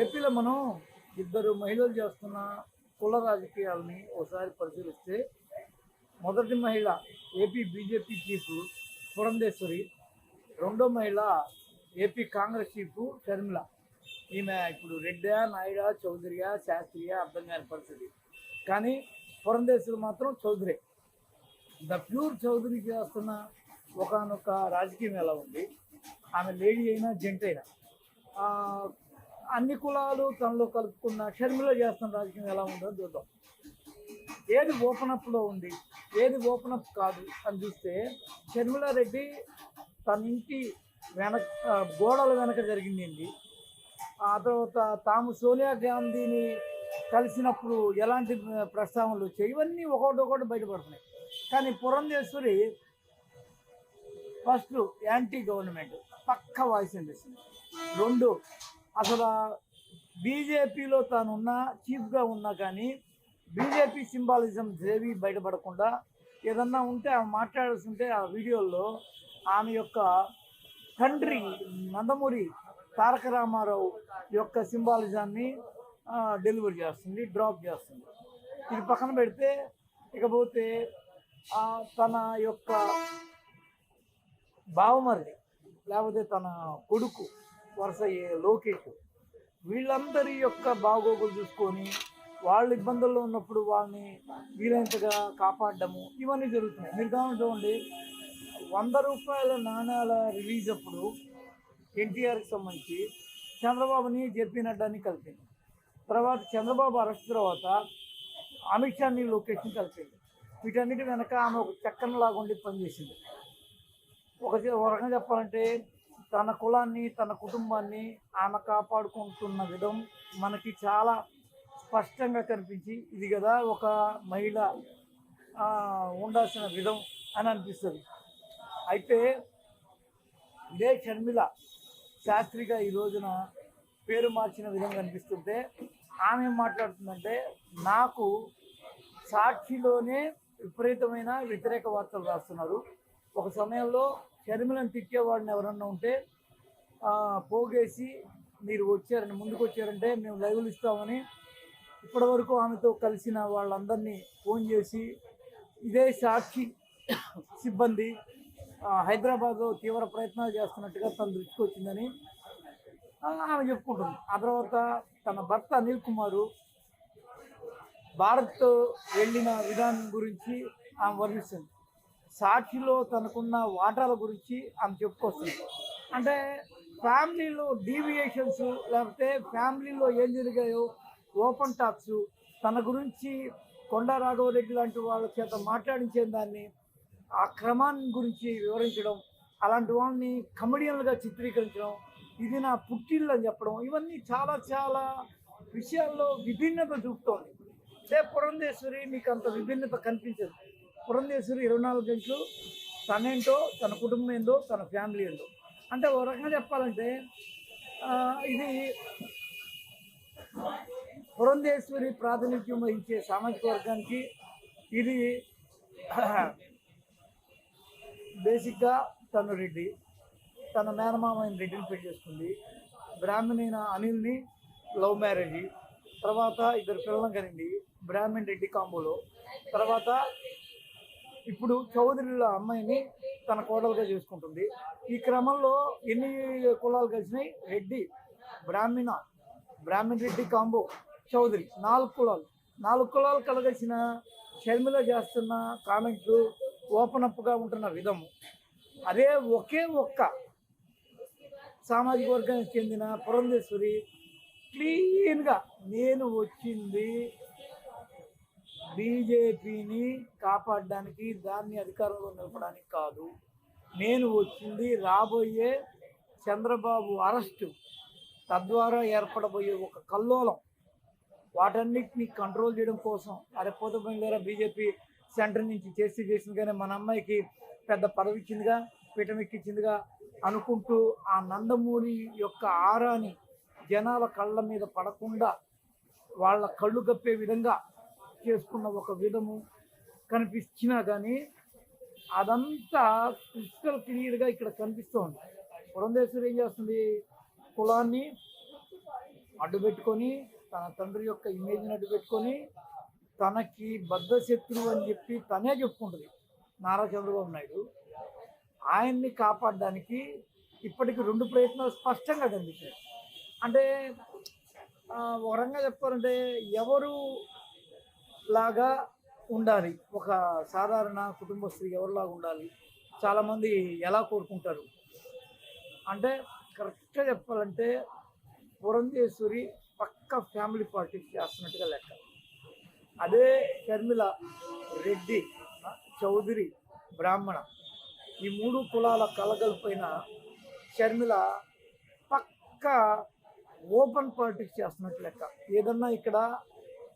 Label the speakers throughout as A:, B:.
A: ఏపీలో మనం ఇద్దరు మహిళలు చేస్తున్న కుల రాజకీయాలని ఒకసారి పరిశీలిస్తే మొదటి మహిళ ఏపీ బీజేపీ చీఫ్ పురంధేశ్వరి రెండో మహిళ ఏపీ కాంగ్రెస్ చీఫ్ షర్మిల. ఈమె ఇప్పుడు రెడ్డా నాయుడా చౌదరియా శాస్త్రియా అర్థం కాని పరిస్థితి. కానీ పురంధేశ్వరి మాత్రం చౌదరి. ద ప్యూర్ చౌదరి చేస్తున్న ఒకనొక రాజకీయం ఎలా ఉంది? ఆమె లేడీ అయినా జెంట్ అయినా. అన్ని కులాలు తనలో కలుపుకున్న షర్మిల చేస్తున్న రాజకీయం ఎలా ఉందో చూద్దాం. ఏది ఓపెన్ అప్లో ఉంది ఏది ఓపెన్ అప్ కాదు అని చూస్తే షర్మిల రెడ్డి తన ఇంటి వెనక గోడల వెనక జరిగింది ఆ తర్వాత తాము సోనియా గాంధీని కలిసినప్పుడు ఎలాంటి ప్రస్తావనలు వచ్చాయి? ఇవన్నీ ఒకటి ఒకటి బయటపడుతున్నాయి. కానీ పురంధేశ్వరి ఫస్ట్ యాంటీ గవర్నమెంట్ పక్క వాయిస్ వినిపిస్తుంది రెండు అసలు బీజేపీలో తానున్నా చీఫ్గా ఉన్నా కానీ బీజేపీ సింబాలిజం ఏవి బయటపడకుండా ఏదన్నా ఉంటే ఆమె మాట్లాడాల్సి ఉంటే ఆ వీడియోల్లో ఆమె యొక్క తండ్రి నందమూరి తారక రామారావు యొక్క సింబాలిజాన్ని డెలివరీ చేస్తుంది డ్రాప్ చేస్తుంది. ఇది పక్కన పెడితే ఇకపోతే తన యొక్క బావమరిది లేకపోతే తన కొడుకు వరుస అయ్యే లోకేష్. వీళ్ళందరి యొక్క బాగోగులు చూసుకొని వాళ్ళు ఇబ్బందుల్లో ఉన్నప్పుడు వాళ్ళని వీలైనంతగా కాపాడడము ఇవన్నీ జరుగుతున్నాయి. మీరు కావాలి చూడండి వంద రూపాయల నాణ్యాల రిలీజ్ అప్పుడు ఎన్టీఆర్కి సంబంధించి చంద్రబాబుని జెపీ నడ్డాని కలిపింది. తర్వాత చంద్రబాబు అరెస్ట్ తర్వాత అమిత్ షాని లోకేష్ని కలిపింది. వీటన్నిటి వెనక ఆమె ఒక చక్కనలాగా ఉండి పనిచేసింది. ఒక రకంగా చెప్పాలంటే తన కులాన్ని తన కుటుంబాన్ని ఆమె కాపాడుకుంటున్న విధం మనకి చాలా స్పష్టంగా కనిపించి ఇది కదా ఒక మహిళ ఉండాల్సిన విధం అని అనిపిస్తుంది. అయితే ఇదే షర్మిల శాస్త్రిగా ఈ రోజున పేరు మార్చిన విధంగా అనిపిస్తుంటే ఆమె మాట్లాడుతుందంటే నాకు సాక్షిలోనే విపరీతమైన వ్యతిరేక వార్తలు రాస్తున్నారు. ఒక సమయంలో షర్మిలను తిట్టేవాడిని ఎవరన్నా ఉంటే పోగేసి మీరు వచ్చారని ముందుకు వచ్చారంటే మేము లైవ్లు ఇస్తామని ఇప్పటివరకు ఆమెతో కలిసిన వాళ్ళందరినీ ఫోన్ చేసి ఇదే సాక్షి సిబ్బంది హైదరాబాద్లో తీవ్ర ప్రయత్నాలు చేస్తున్నట్టుగా తన దృష్టికి వచ్చిందని ఆమె చెప్పుకుంటుంది. ఆ తర్వాత తన భర్త అనిల్ కుమారు భారత్ వెళ్ళిన విధానం గురించి ఆమె వర్ణిస్తుంది. సాక్షిలో తనకున్న వాటాల గురించి ఆమె చెప్పుకొస్తుంది. అంటే ఫ్యామిలీలో డీవియేషన్స్ లేకపోతే ఫ్యామిలీలో ఏం జరిగాయో ఓపెన్ టాక్స్ తన గురించి కొండా రాఘవరెడ్డి లాంటి వాళ్ళ చేత మాట్లాడించే దాన్ని ఆ క్రమాన్ని గురించి వివరించడం అలాంటి వాళ్ళని కమెడియన్లుగా చిత్రీకరించడం ఇది నా పుట్టిల్లు అని చెప్పడం ఇవన్నీ చాలా చాలా విషయాల్లో విభిన్నత చూపుతోంది. అదే పురంధేశ్వరి మీకు అంత విభిన్నత కనిపించదు. పురంధేశ్వరి ఇరవై నాలుగు గంటలు తనేంటో తన కుటుంబం ఏందో తన ఫ్యామిలీ ఏందో. అంటే ఒక రకంగా చెప్పాలంటే ఇది పురంధేశ్వరి ప్రాతినిధ్యం వహించే సామాజిక వర్గానికి ఇది బేసిక్గా తను రెడ్డి తన మేనమామైన రెడ్డిని పెళ్ళి చేసుకుంది. బ్రాహ్మణైన అనిల్ని లవ్ మ్యారేజ్. తర్వాత ఇద్దరు పిల్లలు కలిగింది బ్రాహ్మణ్ రెడ్డి కాంబోలో. తర్వాత ఇప్పుడు చౌదరిల అమ్మాయిని తన కోడలుగా చేసుకుంటుంది. ఈ క్రమంలో ఎన్ని కులాలు కలిసినాయి? రెడ్డి బ్రాహ్మణ బ్రాహ్మణ్ రెడ్డి కాంబో చౌదరి నాలుగు కులాలు. నాలుగు కులాలు కలగలిసిన షర్మిల చేస్తున్న కామెంట్లు ఓపెన్ అప్గా ఉంటున్న విధము అదే ఒకే ఒక్క సామాజిక వర్గానికి చెందిన పురంధేశ్వరి క్లీన్గా నేను వచ్చింది. బీజేపీని కాపాడడానికి దాన్ని అధికారంలో నిలపడానికి కాదు. నేను వచ్చింది రాబోయే చంద్రబాబు అరెస్టు. తద్వారా ఏర్పడబోయే ఒక కల్లోలం. వాటన్నిటిని కంట్రోల్ చేయడం కోసం అరే పోతే బయలుదేరా బీజేపీ సెంటర్ నుంచి చేసి చేసిందిగానే మన అమ్మాయికి పెద్ద పదవి ఇచ్చిందిగా అనుకుంటూ ఆ నందమూరి యొక్క ఆరాని జనాల కళ్ళ మీద పడకుండా వాళ్ళ కళ్ళు కప్పే విధంగా చేసుకున్న ఒక విధము కనిపించినా కానీ అదంతా క్రిస్టల్ క్లియర్గా ఇక్కడ కనిపిస్తోంది. పురంధేశ్వరి ఏం చేస్తుంది? కులాన్ని అడ్డు పెట్టుకొని తన తండ్రి యొక్క ఇమేజ్ని అడ్డు పెట్టుకొని తనకి బద్ధ శత్రువు అని చెప్పి తనే చెప్పుకుంటుంది. నారా చంద్రబాబు నాయుడు. ఆయన్ని కాపాడడానికి ఇప్పటికి రెండు ప్రయత్నాలు స్పష్టంగా కనిపించాయి. అంటే ఒక రకంగా చెప్పాలంటే ఎవరు లాగా ఉండాలి. ఒక సాధారణ కుటుంబస్తులు ఎవరిలాగా ఉండాలి? చాలామంది ఎలా కోరుకుంటారు? అంటే కరెక్ట్గా చెప్పాలంటే పురంధేశ్వరి పక్క ఫ్యామిలీ పార్టీ చేస్తున్నట్టుగా లెక్క. అదే షర్మిల రెడ్డి చౌదరి బ్రాహ్మణ ఈ మూడు కులాల కలగలిపోయిన షర్మిల పక్క ఓపెన్ పాలిటిక్స్ చేస్తున్నట్టు లెక్క. ఏదన్నా ఇక్కడ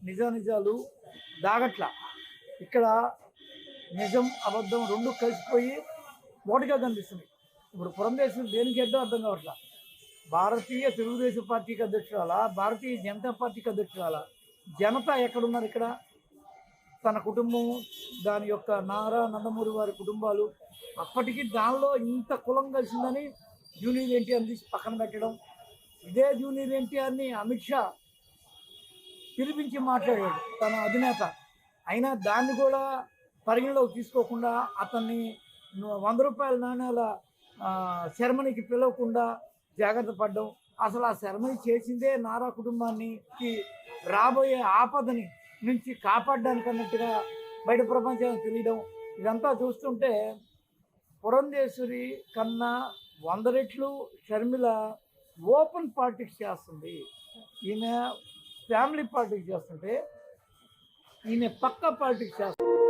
A: నిజ నిజాలు దాగట్ల. ఇక్కడ నిజం అబద్ధం రెండు కలిసిపోయి ఒకటిగా కనిపిస్తుంది ఇప్పుడు పురందేశం దేనికి ఎడ్డో అర్థం కావట్లా? భారతీయ తెలుగుదేశం పార్టీకి అధ్యక్షురాలా? భారతీయ జనతా పార్టీకి అధ్యక్షురాలా? జనత ఎక్కడున్నారు ఇక్కడ? తన కుటుంబం దాని యొక్క నారా నందమూరి వారి కుటుంబాలు అప్పటికి దానిలో ఇంత కులం కలిసిందని జూనియర్ ఎన్టీఆర్ని తీసి పక్కన పెట్టడం ఇదే జూనియర్ ఎన్టీఆర్ని అమిత్ షా పిలిపించి మాట్లాడాడు తన అధినేత. అయినా దాన్ని కూడా పరిగణలోకి తీసుకోకుండా అతన్ని వంద రూపాయల నాణ్యాల ఆ, శర్మనికి పిలవకుండా జాగ్రత్త పడ్డం. అసలు ఆ శర్మని చేసిందే నారా కుటుంబానికి రాబోయే ఆపదని నుంచి కాపాడడానికి అన్నట్టుగా బయట ప్రపంచానికి తెలియడం. ఇదంతా చూస్తుంటే పురంధేశ్వరి కన్నా వంద రెట్లు షర్మిల ఓపెన్ పాలిటిక్స్ చేస్తుంది. ఈయన ఫ్యామిలీ పార్టీకి చేస్తుంటే ఈయన పక్క పార్టీకి చేస్తుంది